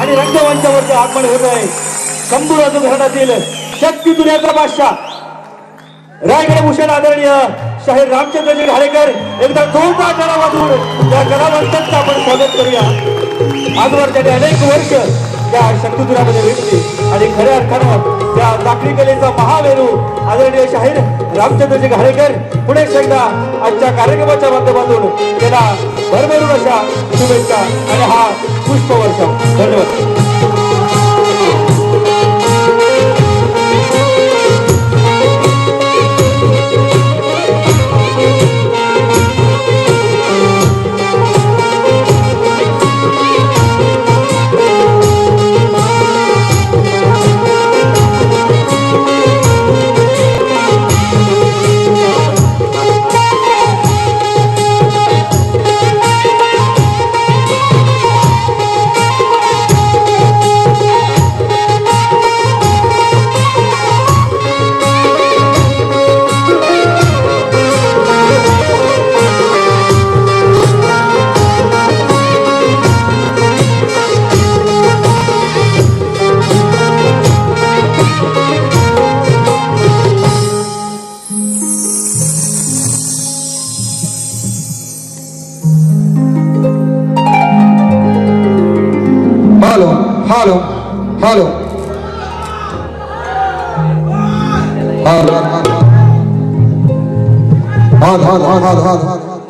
आणि रंगमंचावरती आगमन होत आहे. शंभूराज घराण्यातील शक्ती दुनियाचा बादशाह. रायगड भूषण आदरणीय शाहीर रामचंद्रजी घाडेकर एकदा जोरदार गळा वाजवून त्या गणावंतांचं आपण स्वागत करूया. आजवर त्याने अनेक वर्ष त्या शक्तिधुरामध्ये भेटली. आणि खऱ्या अर्थानं त्या लाकडी कलेचा महावेरू आदरणीय शाहीर रामचंद्रजी घाडेकर पुणे एकदा आजच्या कार्यक्रमाच्या माध्यमातून त्याला भरभरून अशा शुभेच्छा आणि हा पुष्पवर्ष धन्यवाद.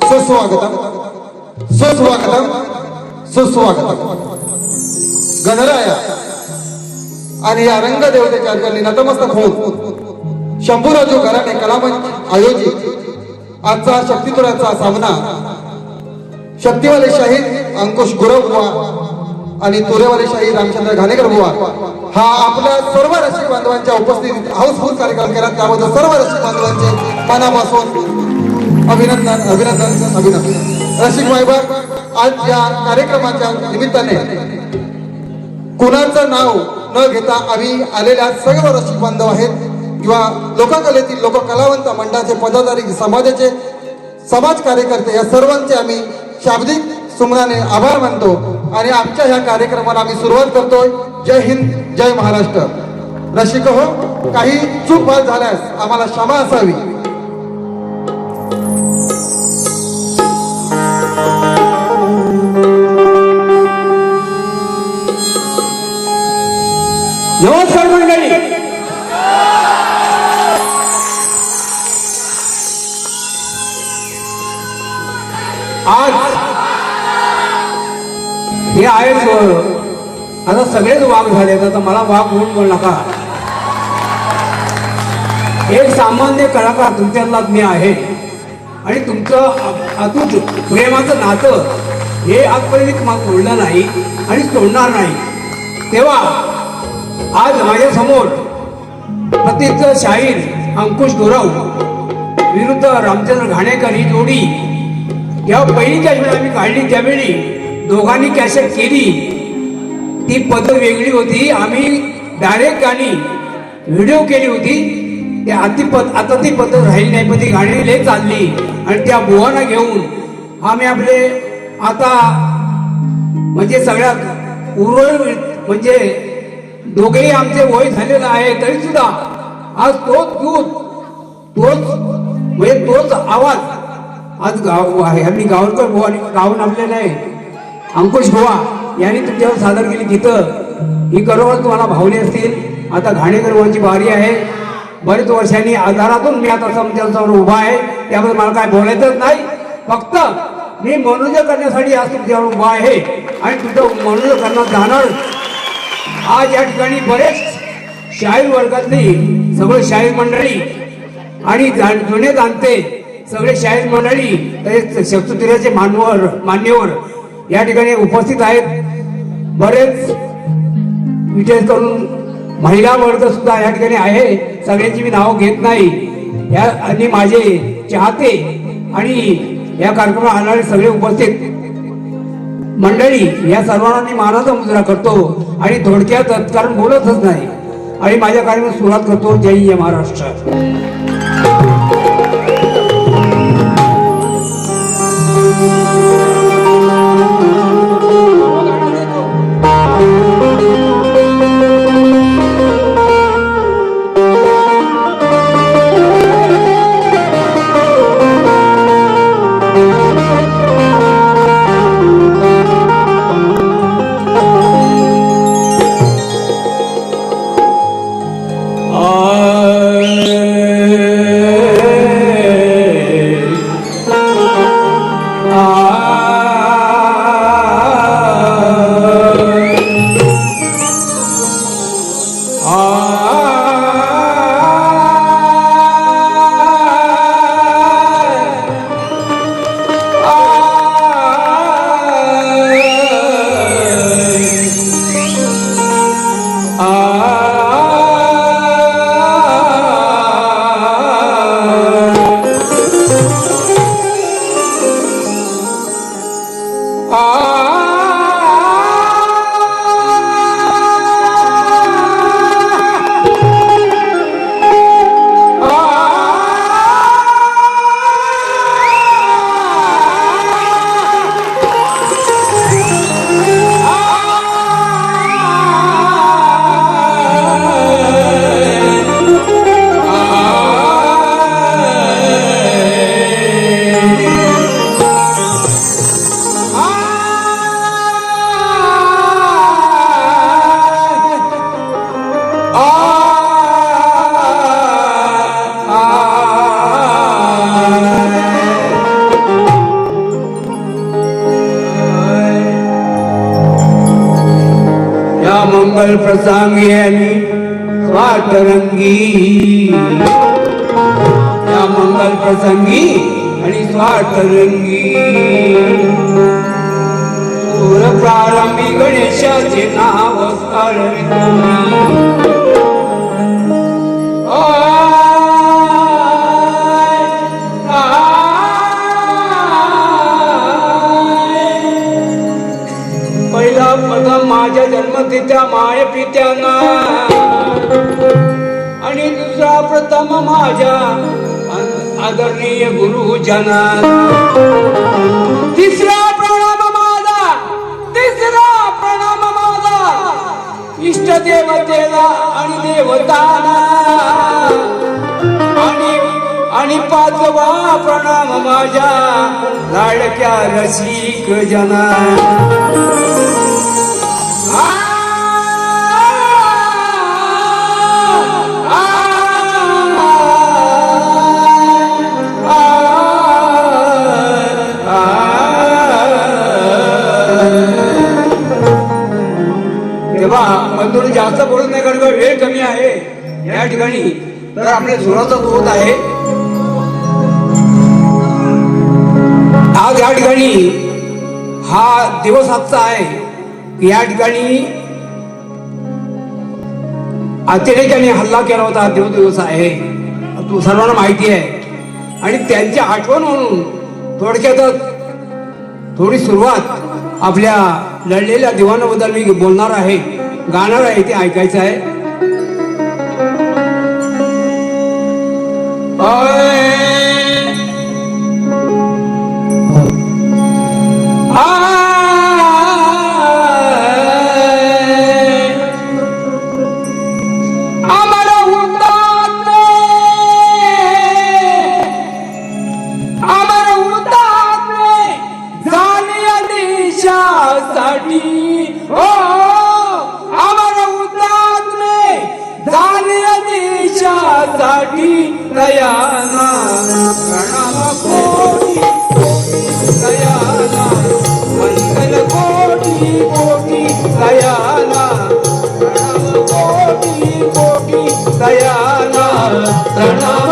सुस्वागतम सुस्वागतम सुस्वागतम. गणराया आणि या रंगदेवतेच्या चरणी नतमस्तक होऊन शंभूराजू घराणे कलामंच आयोजित आजचा शक्तितुराचा सामना शक्तिवाले शाहीर अंकुश गुरव आणि तोरेवाले शाही रामचंद्र घाणेकर बुवा हा आपल्या सर्व रसिक बांधवांच्या उपस्थितीत हाऊसफुल कार्यक्रम केला. त्याबद्दल सर्व रसिक बांधवांचे मनापासून अभिनंदन अभिनंदन अभिनंदन. रसिक वायबर आज या कार्यक्रमाच्या निमित्ताने कुणाचं नाव न घेता आम्ही आलेल्या सर्व रसिक बांधव आहेत किंवा लोककलेतील लोककलावंत मंडळाचे पदाधिकारी समाजाचे समाज कार्यकर्ते या सर्वांचे आम्ही शाब्दिक सुमनाने आभार मानतो आणि आमच्या ह्या कार्यक्रमाला आम्ही सुरुवात करतोय. जय हिंद जय महाराष्ट्र. रसिक हो काही चूक भाग झाल्यास आम्हाला क्षमा असावी. सगळेच वाघ झाले आता मला वाघ म्हणून बोल नका. एक सामान्य कलाकार तुमच्यातला मी आहे. आणि तुमचं अ- अतूट प्रेमाचं नातं हे आजपर्यंत तुम्हाला सोडलं नाही आणि सोडणार नाही. तेव्हा आज माझ्यासमोर प्रसिद्ध शाहीर अंकुश गुरव विरुद्ध रामचंद्र घाणेकर ही जोडी जेव्हा पहिली वेळी आम्ही काढली. त्यावेळी दोघांनी कॅसेट केली. ती पद्धत वेगळी होती. आम्ही डायरेक्ट गाणी व्हिडिओ केली होती. ते आती पद आता ती पद्धत राहिली नाही पण ती गाणी लय चालली. आणि त्या बुवाना घेऊन आम्ही आपले आता म्हणजे सगळ्यात उर्वरित म्हणजे दोघेही आमचे वय झालेलं आहे तरी सुद्धा आज तोच दूध तोच म्हणजे तोच आवाज आज गाव आहे. आम्ही गावकर बुवा गावून आपले आहे. अंकुश बुवा यांनी तुमच्यावर सादर केली गीतं ही करोवर तुम्हाला भावली असतील. आता घाणेकर बारी आहे. बरेच वर्षांनी आजारातून मी आता तुमच्यासमोर उभा आहे. त्याबद्दल मला काय बोलायचंच नाही. फक्त मी मनोरंजन करण्यासाठी आज तुमच्यावर उभा आहे. आणि तुमचं मनोरंजन करण्यात जाणार. आज या ठिकाणी बरेच शाहीर वर्गातली सगळे शाहीर मंडळी आणि जाण- जुने जाणते सगळे शाहीर मंडळी तसेच शक्तुतीराचे मान्यवर मान्यवर या ठिकाणी उपस्थित आहेत. बरेच विशेष करून महिला वर्ग सुद्धा या ठिकाणी आहे. सगळ्यांची मी नावं घेत नाही. या आणि माझे चाहते आणि या कार्यक्रमात आणणारे सगळे उपस्थित मंडळी या सर्वांना मी मानाचा मुजरा करतो आणि थोडक्यात कारण बोलतच नाही. आणि माझ्या कार्यक्रमात सुरुवात करतो. जय जय महाराष्ट्र. Allah. मंगल प्रसंगी आणि स्वातरंगी। या मंगल प्रसंगी आणि स्वातरंगी। प्रारंभी गणेशाचे नाव जन्मतिथ्या माय पित्यांना. आणि दुसरा प्रथम माझ्या आदरणीय आदरणीय गुरुजना तिसरा प्रणाम माझा तिसरा प्रणाम माझा इष्ट देवतेला आणि देवताना. आणि आणि पाचवा प्रणाम माझ्या लाडक्या रसिक जना बंधूंनी जास्त बोलत नाही कारण वेळ कमी आहे. या ठिकाणी तर आपल्या सुराचा होत आहे. आज या ठिकाणी हा दिवस आजचा आहे की या ठिकाणी अतिरेक्याने हल्ला केला होता. हा देव दिवस आहे. तू सर्वांना माहिती आहे. आणि त्यांची आठवण म्हणून थोडक्यातच थोडी सुरुवात आपल्या लढलेल्या दिवाणाबद्दल मी बोलणार आहे. गाणार आहे ते ऐकायचं आहे अमर हुतात्मे दयाना प्रणाम कोटी दयाना वंदन कोटी कोटी दयाना प्रणाम कोटी कोटी दयाना प्रणाम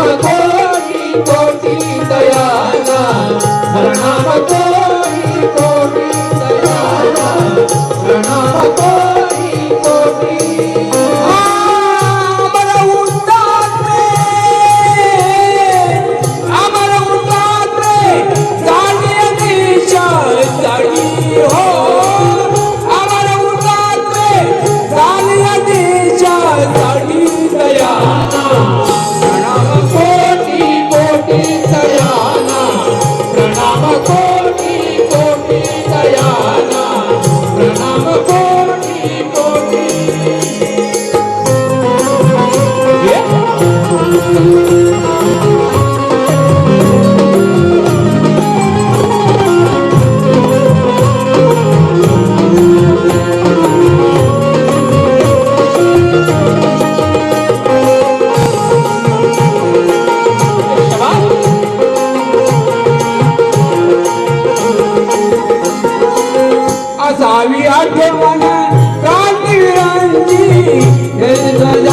असावी आठवण क्रांतीवीरांची देशजानाच्या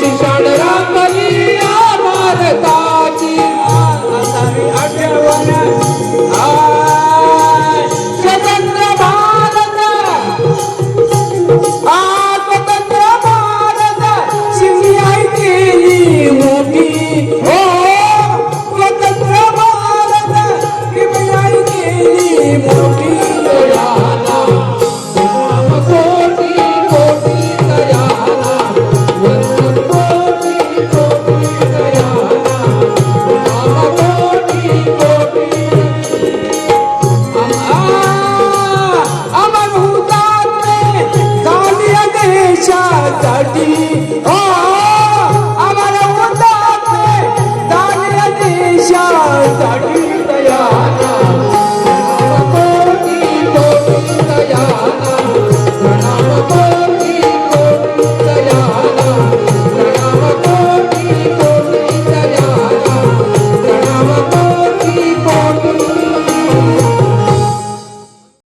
शिक्षण राखली भारताची भारत हा स्वतंत्र भारत शिवराय केली मोठी. हो स्वतंत्र भारत शिवराय केली मोठी.